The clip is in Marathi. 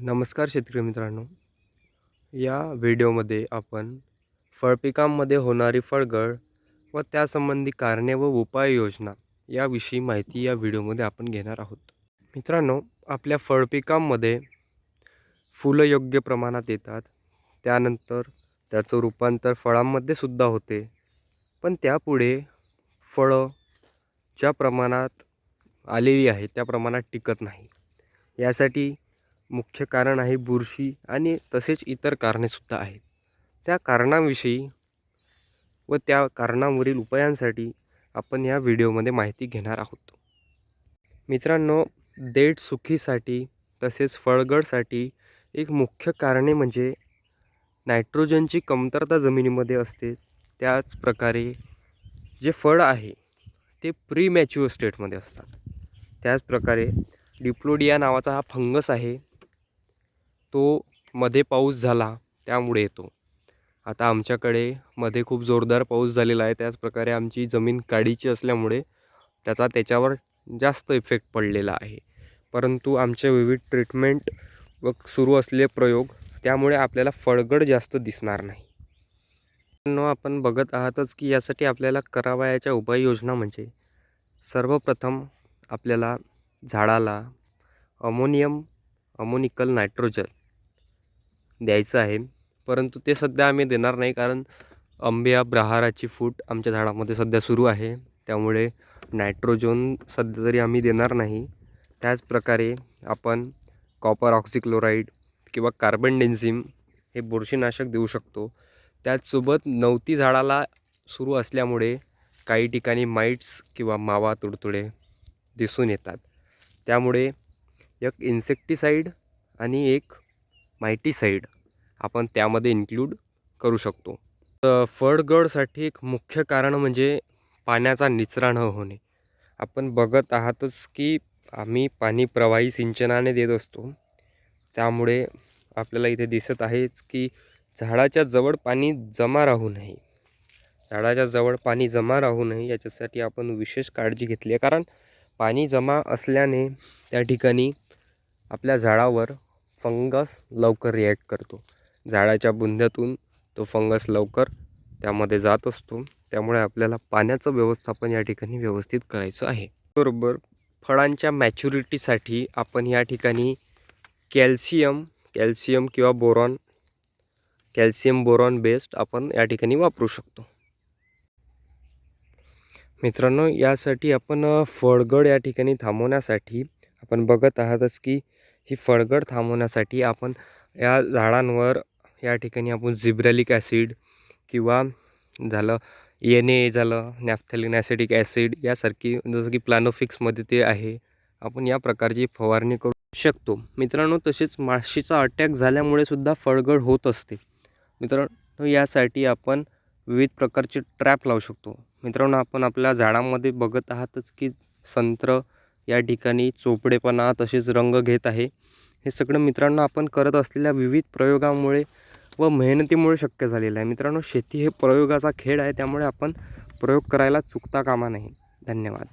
नमस्कार शेतकरी मित्रांनो. या व्हिडिओमध्ये आपण फळपिकांमध्ये होणारी फळगळ व त्यासंबंधी कारणे व उपाययोजना याविषयी माहिती या व्हिडिओमध्ये आपण घेणार आहोत. मित्रांनो आपल्या फळपिकांमध्ये फुलं योग्य प्रमाणात येतात. त्यानंतर त्याचं रूपांतर फळांमध्ये सुद्धा होते. पण त्यापुढे फळं ज्या प्रमाणात आलेली आहे त्या प्रमाणात टिकत नाही. यासाठी मुख्य कारण आहे बुरशी आणि तसेच इतर कारणेसुद्धा आहेत. त्या कारणांविषयी व त्या कारणांवरील उपायांसाठी आपण या व्हिडिओमध्ये माहिती घेणार आहोत. मित्रांनो देठ सुखीसाठी तसेच फळगडसाठी एक मुख्य कारणे म्हणजे नायट्रोजनची कमतरता जमिनीमध्ये असते. त्याच प्रकारे जे फळ आहे ते प्री मॅच्युअर स्टेटमध्ये असतात. त्याचप्रकारे डिप्लोडिया नावाचा हा फंगस आहे. तो मध्ये पाऊस झाला त्यामुळे येतो. आता आमच्याकडे मध्ये खूप जोरदार पाऊस झालेला आहे. त्याचप्रकारे आमची जमीन काडीची असल्यामुळे त्याचा त्याच्यावर जास्त इफेक्ट पडलेला आहे. परंतु आमचे विविध ट्रीटमेंट व सुरू असलेले प्रयोग त्यामुळे आपल्याला फळगड जास्त दिसणार नाही. आपण बघत आहातच की यासाठी आपल्याला करावयाच्या उपाययोजना म्हणजे सर्वप्रथम आपल्याला झाडाला अमोनियम अमोनिकल नायट्रोजन द्यायचं आहे. परंतु ते सध्या आम्ही देणार नाही कारण आंब्या ब्राहाराची फूट आमच्या झाडामध्ये सध्या सुरू आहे. त्यामुळे नायट्रोजन सध्या तरी आम्ही देणार नाही. त्याचप्रकारे आपण कॉपर ऑक्सिक्लोराईड किंवा कार्बन डेन्झिम हे बुरशीनाशक देऊ शकतो. त्याचसोबत नवती झाडाला सुरू असल्यामुळे काही ठिकाणी माइट्स किंवा मावा तुडतुडे दिसून येतात. त्यामुळे एक इन्सेक्टिसाईड आणि एक मायटीसाईड आपण त्यामध्ये इन्क्लूड करू शकतो. तर फळगडसाठी एक मुख्य कारण म्हणजे पाण्याचा निचरा न होणे. आपण बघत आहातच की आम्ही पाणी प्रवाही सिंचनाने देत असतो. त्यामुळे आपल्याला इथे दिसत आहेच की झाडाच्या जवळ पाणी जमा राहू नये. झाडाच्या जवळ पाणी जमा राहू नये याच्यासाठी आपण विशेष काळजी घेतली आहे. कारण पाणी जमा असल्याने त्या ठिकाणी आपल्या झाडावर फंगस लवकर रिॲक्ट करतो. झाडाच्या बुंद्यातून तो फंगस लवकर त्यामध्ये जात असतो. त्यामुळे आपल्याला पाण्याचं व्यवस्थापन या ठिकाणी व्यवस्थित करायचं आहे. बरोबर. फळांच्या मॅच्युरिटीसाठी आपण या ठिकाणी कॅल्शियम कॅल्शियम किंवा बोरॉन कॅल्शियम बोरॉन बेस्ड आपण या ठिकाणी वापरू शकतो. मित्रांनो यासाठी आपण फळगड या ठिकाणी थांबवण्यासाठी आपण बघत आहातच की ही फळगड थांबवण्यासाठी आपण या झाडांवर या ठिकाणी आपण झिब्रॅलिक ॲसिड किंवा झालं एन ए झालं नॅफ्थॅलिन ॲसिडिक ॲसिड यासारखी जसं की प्लॅनोफिक्समध्ये ते आहे आपण या प्रकारची फवारणी करू शकतो. मित्रांनो तसेच माशीचा अटॅक झाल्यामुळे सुद्धा फळगळ होत असते. मित्रांनो यासाठी आपण विविध प्रकारचे ट्रॅप लावू शकतो. मित्रांनो आपण आपल्या झाडामध्ये बघत आहातच की संत्र या ठिकाणी चोपडेपणा तसेच रंग घेत आहे. हे सगळं मित्रांनो आपण करत असलेल्या विविध प्रयोगामुळे व मेहनतीमुळे शक्य झालेलं आहे. मित्रांनो शेती हे प्रयोगाचा खेळ आहे त्यामुळे आपण प्रयोग करायला चुकता कामा नाही धन्यवाद.